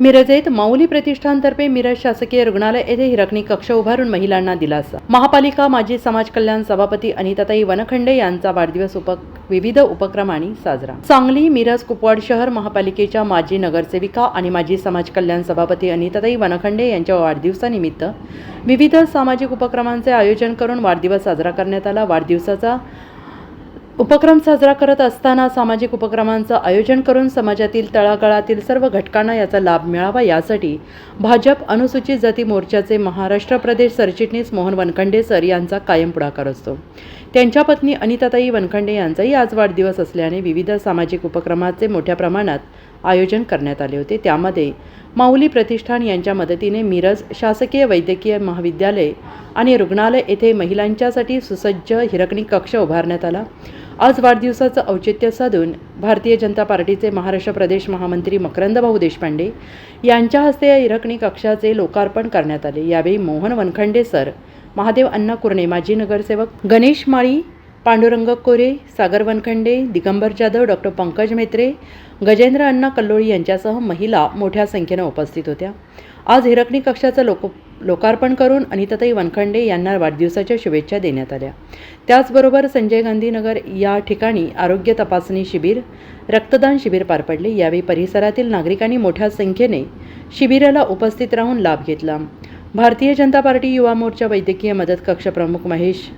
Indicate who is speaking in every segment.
Speaker 1: मिरजेत माऊली प्रतिष्ठानतर्फे मिरज शासकीय रुग्णालय येथे हिरकणी कक्ष उभारून महिलांना दिलासा. महापालिका माजी समाज कल्याण सभापती अनिताताई वनखंडे यांचा वाढदिवस उप विविध उपक्रमांनी साजरा. सांगली मिरज कुपवाड शहर महापालिकेच्या माजी नगरसेविका आणि माजी समाज कल्याण सभापती अनिताताई वनखंडे यांच्या वाढदिवसानिमित्त विविध सामाजिक उपक्रमांचे आयोजन करून वाढदिवस साजरा करण्यात आला. वाढदिवसाचा उपक्रम साजरा करत असताना सामाजिक उपक्रमांचं आयोजन करून समाजातील तळागाळातील सर्व घटकांना याचा लाभ मिळावा यासाठी भाजप अनुसूचित जाती मोर्चाचे महाराष्ट्र प्रदेश सरचिटणीस मोहन वनखंडे सर यांचा कायम पुढाकार असतो. त्यांच्या पत्नी अनिताताई वनखंडे यांचाही आज वाढदिवस असल्याने विविध सामाजिक उपक्रमाचे मोठ्या प्रमाणात आयोजन करण्यात आले होते. त्यामध्ये माऊली प्रतिष्ठान यांच्या मदतीने मिरज शासकीय वैद्यकीय महाविद्यालय आणि रुग्णालय येथे महिलांच्यासाठी सुसज्ज हिरकणी कक्ष उभारण्यात आला. आज वाढदिवसाचं औचित्य साधून भारतीय जनता पार्टीचे महाराष्ट्र प्रदेश महामंत्री मकरंदभाऊ देशपांडे यांच्या हस्ते या हिरकणी कक्षाचे लोकार्पण करण्यात आले. यावेळी मोहन वनखंडे सर महादेव अण्णा कुर्णे माजी नगरसेवक गणेश माळी पांडुरंग कोरे सागर वनखंडे दिगंबर जाधव डॉक्टर पंकज मेत्रे गजेंद्र अण्णा कल्लोळी यांच्यासह महिला मोठ्या संख्येनं उपस्थित होत्या. आज हिरकणी कक्षाचं लोक लोकार्पण करून अनिताताई वनखंडे यांना वाढदिवसाच्या शुभेच्छा देण्यात आल्या. त्याचबरोबर संजय गांधीनगर या ठिकाणी आरोग्य तपासणी शिबिर रक्तदान शिबिर पार पडले. यावेळी परिसरातील नागरिकांनी मोठ्या संख्येने शिबिराला उपस्थित राहून लाभ घेतला. भारतीय जनता पार्टी युवा मोर्चा वैद्यकीय मदत कक्ष प्रमुख महेश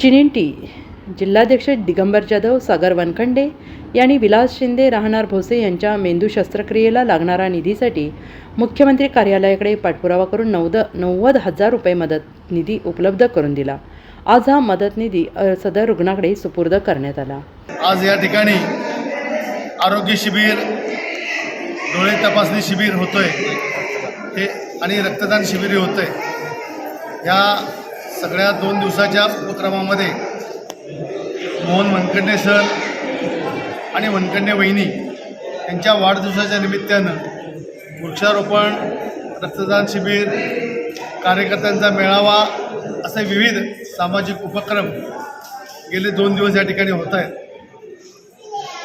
Speaker 1: चिनिंटी जिल्हाध्यक्ष दिगंबर जाधव सागर वनखंडे यांनी विलास शिंदे राहणार भोसे यांच्या मेंदू शस्त्रक्रियेला लागणारा निधीसाठी मुख्यमंत्री कार्यालयाकडे पाठपुरावा करून नवद नव्वद हजार रुपये मदत निधी उपलब्ध करून दिला. आज हा मदत निधी सदर रुग्णाकडे सुपूर्द करण्यात आला.
Speaker 2: आज या ठिकाणी आरोग्य शिबिर डोळे तपासणी शिबिर होतोय. हे आणि रक्तदान शिबिर होतंय. या सगळ्या दोन दिवसाच्या उपक्रमामध्ये मोहन मनकंडे सर आणि वनखंडे वहिनी यांच्या वाढदिवसाच्या निमित्तानं वृक्षारोपण रक्तदान शिबिर कार्यकर्त्यांचा मेळावा असे विविध सामाजिक उपक्रम गेले दोन दिवस या ठिकाणी होत आहेत.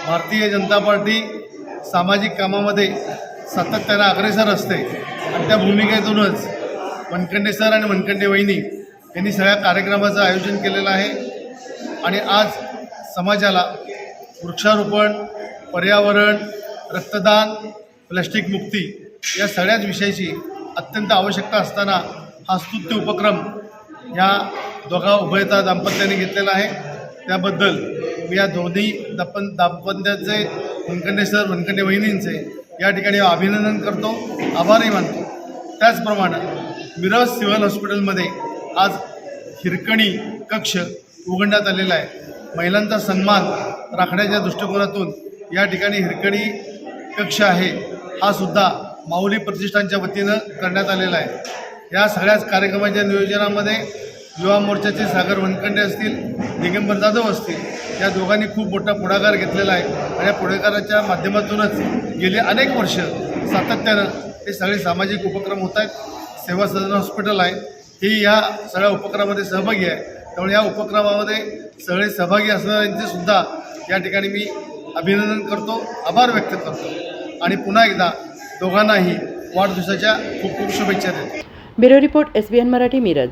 Speaker 2: भारतीय जनता पार्टी सामाजिक कामामध्ये सातत्यानं अग्रेसर असते. आणि त्या भूमिकेतूनच वनकंडे सर आणि वनखंडे वहिनी यांनी सगळ्या कार्यक्रमाचं आयोजन केलेलं आहे. आणि आज समाजाला वृक्षारोपण पर्यावरण रक्तदान प्लॅस्टिक मुक्ती या सगळ्याच विषयाची अत्यंत आवश्यकता असताना हा स्तुत्य उपक्रम या दोघा उभयता दाम्पत्याने घेतलेला आहे. त्याबद्दल मी या दोन्ही दापन दाम्पत्याचे वनखंडे सर वनखंडे वहिनींचे या ठिकाणी अभिनंदन करतो आभारही मानतो. त्याचप्रमाणे मिरज सिव्हिल हॉस्पिटलमध्ये आज हिरकणी कक्ष उघडण्यात आलेला आहे. महिलांचा सन्मान राखण्याच्या दृष्टिकोनातून या ठिकाणी हिरकणी कक्ष आहे. हा सुद्धा माऊली प्रतिष्ठानच्या वतीनं करण्यात आलेला आहे. या सगळ्याच कार्यक्रमाच्या नियोजनामध्ये युवा मोर्चाचे सागर वनखंडे असतील दिगंबर जाधव असतील या दोघांनी खूप मोठा पुढाकार घेतलेला आहे आणि या पुढाकाराच्या माध्यमातूनच गेले अनेक वर्ष सातत्यानं हे सगळे सामाजिक उपक्रम होत आहेत. सेवा सदन हॉस्पिटल आहे. ही या सगळ्या उपक्रमामध्ये सहभागी आहे. त्यामुळे या उपक्रमामध्ये सगळे सहभागी असणाऱ्यांचे सुद्धा या ठिकाणी मी अभिनंदन करतो आभार व्यक्त करतो. आणि पुन्हा एकदा दोघांनाही वाढदिवसाच्या खूप खूप शुभेच्छा देतो.
Speaker 1: Bureau report S N Marathi Miraj.